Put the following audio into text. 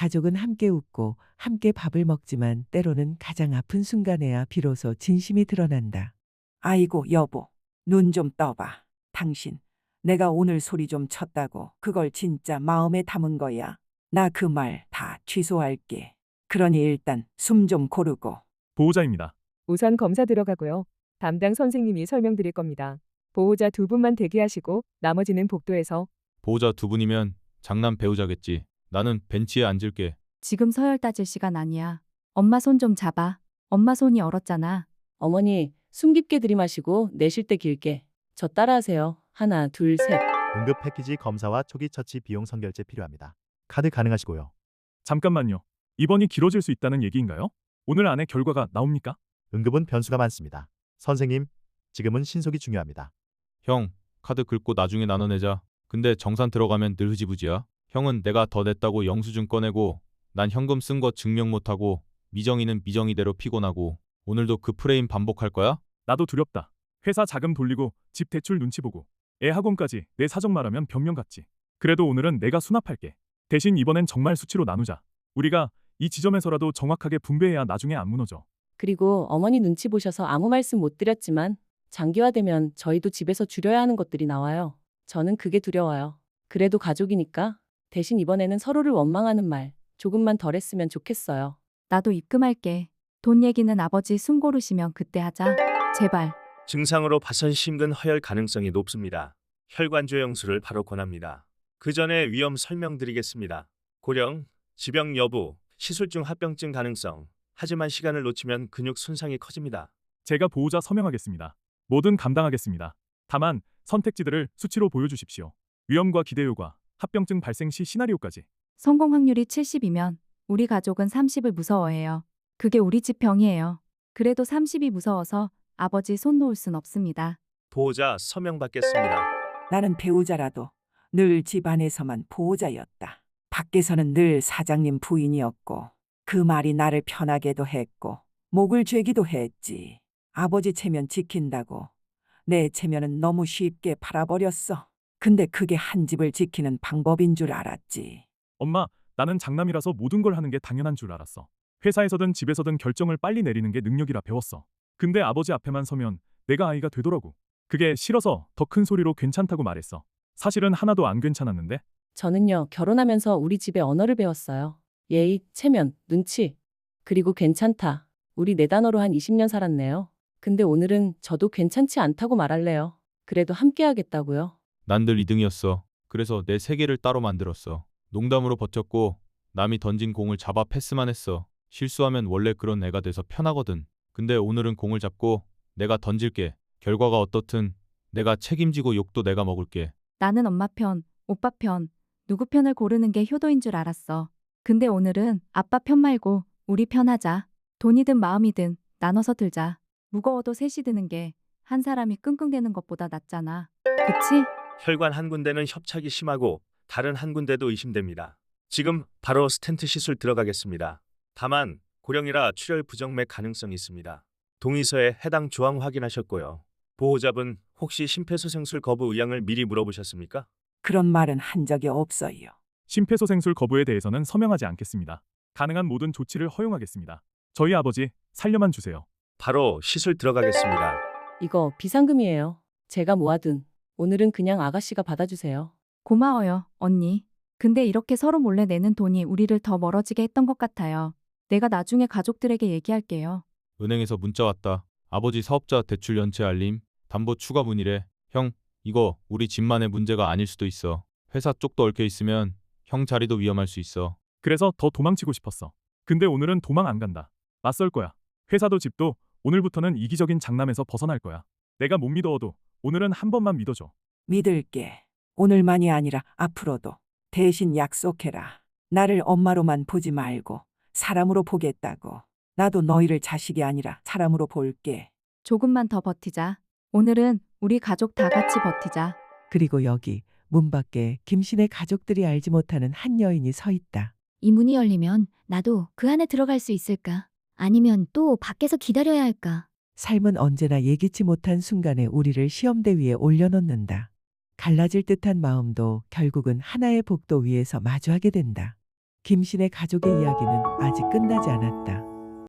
가족은 함께 웃고 함께 밥을 먹지만 때로는 가장 아픈 순간에야 비로소 진심이 드러난다. 아이고, 여보. 눈 좀 떠봐. 당신, 내가 오늘 소리 좀 쳤다고 그걸 진짜 마음에 담은 거야. 나 그 말 다 취소할게. 그러니 일단 숨 좀 고르고. 보호자입니다. 우선 검사 들어가고요. 담당 선생님이 설명드릴 겁니다. 보호자 두 분만 대기하시고 나머지는 복도에서 보호자 두 분이면 장남 배우자겠지. 나는 벤치에 앉을게. 지금 서열 따질 시간 아니야. 엄마 손 좀 잡아. 엄마 손이 얼었잖아. 어머니, 숨 깊게 들이마시고 내쉴 때 길게. 저 따라하세요. 하나, 둘, 셋. 응급 패키지 검사와 초기 처치 비용 선결제 필요합니다. 카드 가능하시고요. 잠깐만요. 입원이 길어질 수 있다는 얘기인가요? 오늘 안에 결과가 나옵니까? 응급은 변수가 많습니다. 선생님, 지금은 신속이 중요합니다. 형, 카드 긁고 나중에 나눠내자. 근데 정산 들어가면 늘 흐지부지야. 형은 내가 더 냈다고 영수증 꺼내고 난 현금 쓴 거 증명 못하고 미정이는 미정이대로 피곤하고 오늘도 그 프레임 반복할 거야? 나도 두렵다. 회사 자금 돌리고 집 대출 눈치 보고 애 학원까지 내 사정 말하면 변명 같지. 그래도 오늘은 내가 수납할게. 대신 이번엔 정말 수치로 나누자. 우리가 이 지점에서라도 정확하게 분배해야 나중에 안 무너져. 그리고 어머니 눈치 보셔서 아무 말씀 못 드렸지만 장기화되면 저희도 집에서 줄여야 하는 것들이 나와요. 저는 그게 두려워요. 그래도 가족이니까 대신 이번에는 서로를 원망하는 말 조금만 덜 했으면 좋겠어요. 나도 입금할게. 돈 얘기는 아버지 숨 고르시면 그때 하자. 제발. 증상으로 봐선 심근 허혈 가능성이 높습니다. 혈관 조영술을 바로 권합니다. 그 전에 위험 설명드리겠습니다. 고령, 지병 여부, 시술중 합병증 가능성. 하지만 시간을 놓치면 근육 손상이 커집니다. 제가 보호자 서명하겠습니다. 뭐든 감당하겠습니다. 다만 선택지들을 수치로 보여주십시오. 위험과 기대 효과, 합병증 발생 시 시나리오까지. 성공 확률이 70이면 우리 가족은 30을 무서워해요. 그게 우리 집 병이에요. 그래도 30이 무서워서 아버지 손 놓을 순 없습니다. 보호자 서명 받겠습니다. 나는 배우자라도 늘 집안에서만 보호자였다. 밖에서는 늘 사장님 부인이었고 그 말이 나를 편하게도 했고 목을 죄기도 했지. 아버지 체면 지킨다고 내 체면은 너무 쉽게 팔아버렸어. 근데 그게 한 집을 지키는 방법인 줄 알았지. 엄마, 나는 장남이라서 모든 걸 하는 게 당연한 줄 알았어. 회사에서든 집에서든 결정을 빨리 내리는 게 능력이라 배웠어. 근데 아버지 앞에만 서면 내가 아이가 되더라고. 그게 싫어서 더 큰 소리로 괜찮다고 말했어. 사실은 하나도 안 괜찮았는데 저는요, 결혼하면서 우리 집의 언어를 배웠어요. 예의, 체면, 눈치. 그리고 괜찮다. 우리 네 단어로 한 20년 살았네요. 근데 오늘은 저도 괜찮지 않다고 말할래요. 그래도 함께 하겠다고요. 난 늘 2등이었어. 그래서 내 세계를 따로 만들었어. 농담으로 버텼고 남이 던진 공을 잡아 패스만 했어. 실수하면 원래 그런 애가 돼서 편하거든. 근데 오늘은 공을 잡고 내가 던질게. 결과가 어떻든 내가 책임지고 욕도 내가 먹을게. 나는 엄마 편, 오빠 편, 누구 편을 고르는 게 효도인 줄 알았어. 근데 오늘은 아빠 편 말고 우리 편 하자. 돈이든 마음이든 나눠서 들자. 무거워도 셋이 드는 게 한 사람이 끙끙대는 것보다 낫잖아. 그치? 혈관 한 군데는 협착이 심하고 다른 한 군데도 의심됩니다. 지금 바로 스텐트 시술 들어가겠습니다. 다만 고령이라 출혈 부정맥 가능성이 있습니다. 동의서에 해당 조항 확인하셨고요. 보호자분 혹시 심폐소생술 거부 의향을 미리 물어보셨습니까? 그런 말은 한 적이 없어요. 심폐소생술 거부에 대해서는 서명하지 않겠습니다. 가능한 모든 조치를 허용하겠습니다. 저희 아버지 살려만 주세요. 바로 시술 들어가겠습니다. 이거 비상금이에요. 제가 모아둔. 오늘은 그냥 아가씨가 받아주세요. 고마워요, 언니. 근데 이렇게 서로 몰래 내는 돈이 우리를 더 멀어지게 했던 것 같아요. 내가 나중에 가족들에게 얘기할게요. 은행에서 문자 왔다. 아버지 사업자 대출 연체 알림, 담보 추가 문의래. 형, 이거 우리 집만의 문제가 아닐 수도 있어. 회사 쪽도 얽혀 있으면 형 자리도 위험할 수 있어. 그래서 더 도망치고 싶었어. 근데 오늘은 도망 안 간다. 맞설 거야. 회사도 집도 오늘부터는 이기적인 장남에서 벗어날 거야. 내가 못 믿어도 오늘은 한 번만 믿어줘. 믿을게. 오늘만이 아니라 앞으로도 대신 약속해라. 나를 엄마로만 보지 말고 사람으로 보겠다고. 나도 너희를 자식이 아니라 사람으로 볼게. 조금만 더 버티자. 오늘은 우리 가족 다 같이 버티자. 그리고 여기 문 밖에 김신의 가족들이 알지 못하는 한 여인이 서 있다. 이 문이 열리면 나도 그 안에 들어갈 수 있을까? 아니면 또 밖에서 기다려야 할까? 삶은 언제나 예기치 못한 순간에 우리를 시험대 위에 올려놓는다. 갈라질 듯한 마음도 결국은 하나의 복도 위에서 마주하게 된다. 김신의 가족의 이야기는 아직 끝나지 않았다.